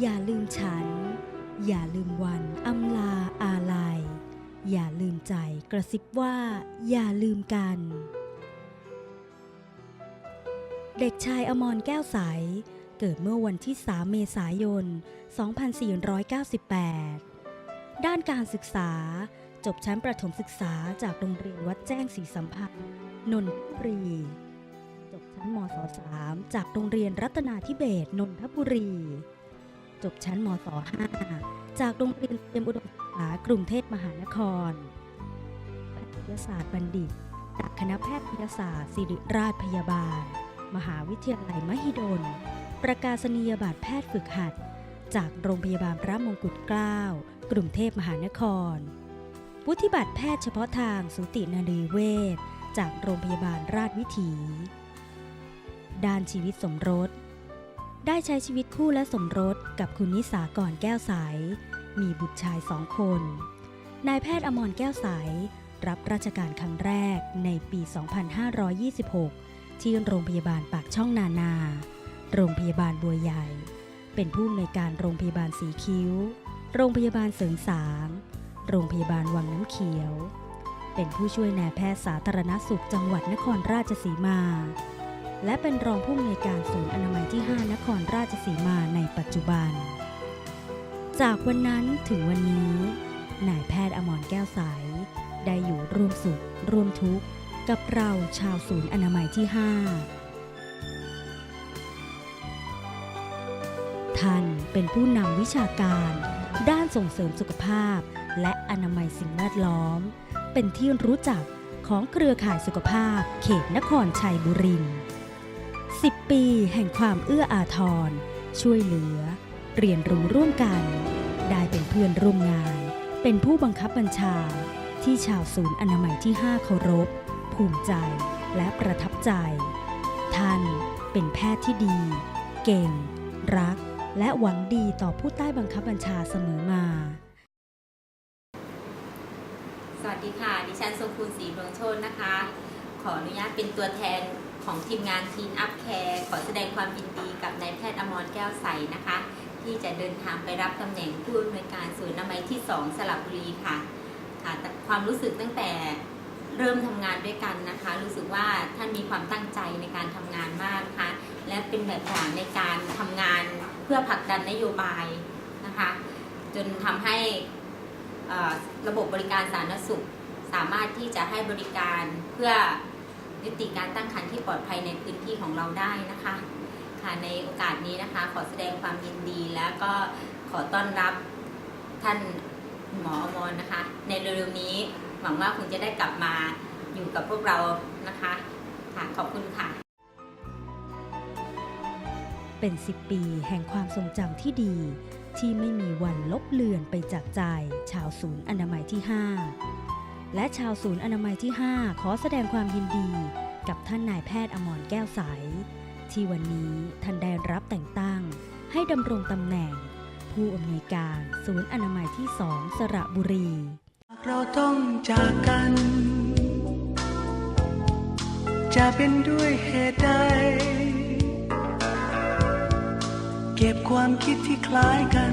อย่าลืมฉัน อย่าลืมวันอำลาอาลัย อย่าลืมใจกระซิบว่า อย่าลืมกัน เด็กชายอมรแก้วใส เกิดเมื่อวันที่ 3 เมษายน 2498 ด้านการศึกษา จบชั้นประถมศึกษาจากโรงเรียนวัดแจ้งศรีสัมพันธ์นนทบุรีจบชั้นมศ 3 จากโรงเรียนรัตนาธิเบศนนทบุรี จบชั้นมศ 5 จากโรงเรียนเตรียมอุดมศึกษากรุงเทพมหานครแพทยศาสตร์บัณฑิต จากคณะแพทยศาสตร์ศิริราชพยาบาล มหาวิทยาลัยมหิดล ประกาศนียบัตรแพทย์ฝึกหัด จากโรงพยาบาลพระมงกุฎเกล้ากรุงเทพมหานครวุฒิบัตรแพทย์เฉพาะทางสูตินารีเวชจากโรงพยาบาลราชวิถี ด้านชีวิตสมรส ได้ใช้ชีวิตคู่และสมรสกับคุณนิสาก่อนแก้วใสมีบุตรชายสองคน นายแพทย์อมรแก้วใสรับราชการครั้งแรกในปี 2526 ที่โรงพยาบาลปากช่องนานา โรงพยาบาลบัวใหญ่ เป็นผู้อำนวยการโรงพยาบาลสีคิ้ว โรงพยาบาลเสริงสาง โรงพยาบาลวังน้ำเขียว เป็นผู้ช่วยนายแพทย์สาธารณสุขจังหวัดนครราชสีมา และเป็นรองผู้อำนวยการศูนย์อนามัยที่ 5 นครราชสีมาในปัจจุบัน จากวันนั้นถึงวันนี้นายแพทย์อมรแก้วใส ได้อยู่ร่วมสุข ร่วมทุกข์ กับเราชาวศูนย์อนามัยที่ 5 ท่านเป็นผู้นำวิชาการ ด้านส่งเสริมสุขภาพ และอนามัยสิ่งแวดล้อม เป็นที่รู้จักของเครือข่ายสุขภาพ เขตนครชัยบุรี 10 ปีแห่งความเอื้ออาทร ช่วยเหลือ เรียนรู้ร่วมกัน ได้เป็นเพื่อนร่วมงาน เป็นผู้บังคับบัญชา ที่ชาวศูนย์อนามัยที่ 5 เคารพ ภูมิใจและประทับใจ ท่านเป็นแพทย์ที่ดี เก่ง รัก และหวังดีต่อผู้ใต้บังคับบัญชาเสมอมา สวัสดีค่ะ ดิฉันทรงคุณศรีดวงโชตนะคะ ขออนุญาตเป็นตัวแทน ของทีมงานทีนอัพแคร์ขอแสดงความยินดีกับนายแพทย์อมรแก้วใสนะคะ ที่จะเดินทางไปรับตำแหน่งผู้อำนวยการศูนย์นามัยที่ 2 สระบุรีค่ะค่ะแต่ความรู้สึกตั้งแต่เริ่มทำงานด้วยกันนะคะ รู้สึกว่าท่านมีความตั้งใจในการทำงานมากนะคะ และเป็นแบบอย่างในการทำงานเพื่อผลักดันนโยบายนะคะ จนทำให้ระบบบริการสาธารณสุข สามารถที่จะให้บริการเพื่อ ยุติการตั้งครรภ์ที่ปลอดภัยในพื้นที่ของเราได้นะคะค่ะในโอกาสนี้นะคะขอแสดงความยินดีแล้วก็ขอต้อนรับท่านหมออมรนะคะ ในเร็วๆนี้หวังว่าคงจะได้กลับมาอยู่กับพวกเรานะคะค่ะขอบคุณค่ะ เป็น 10 ปีแห่งความทรงจำที่ดี ที่ไม่มีวันลบเลือนไปจากใจ ชาวศูนย์อนามัยที่ 5 และชาวศูนย์อนามัยที่ 5 ขอแสดงความยินดี กับท่านนายแพทย์อมรแก้วใส ที่วันนี้ท่านได้รับแต่งตั้ง ให้ดำรงตำแหน่ง ผู้อำนวยการศูนย์อนามัยที่ 2 สระบุรี เราต้องจากกัน จะเป็นด้วยเหตุใด เก็บความคิดที่คล้ายกัน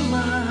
my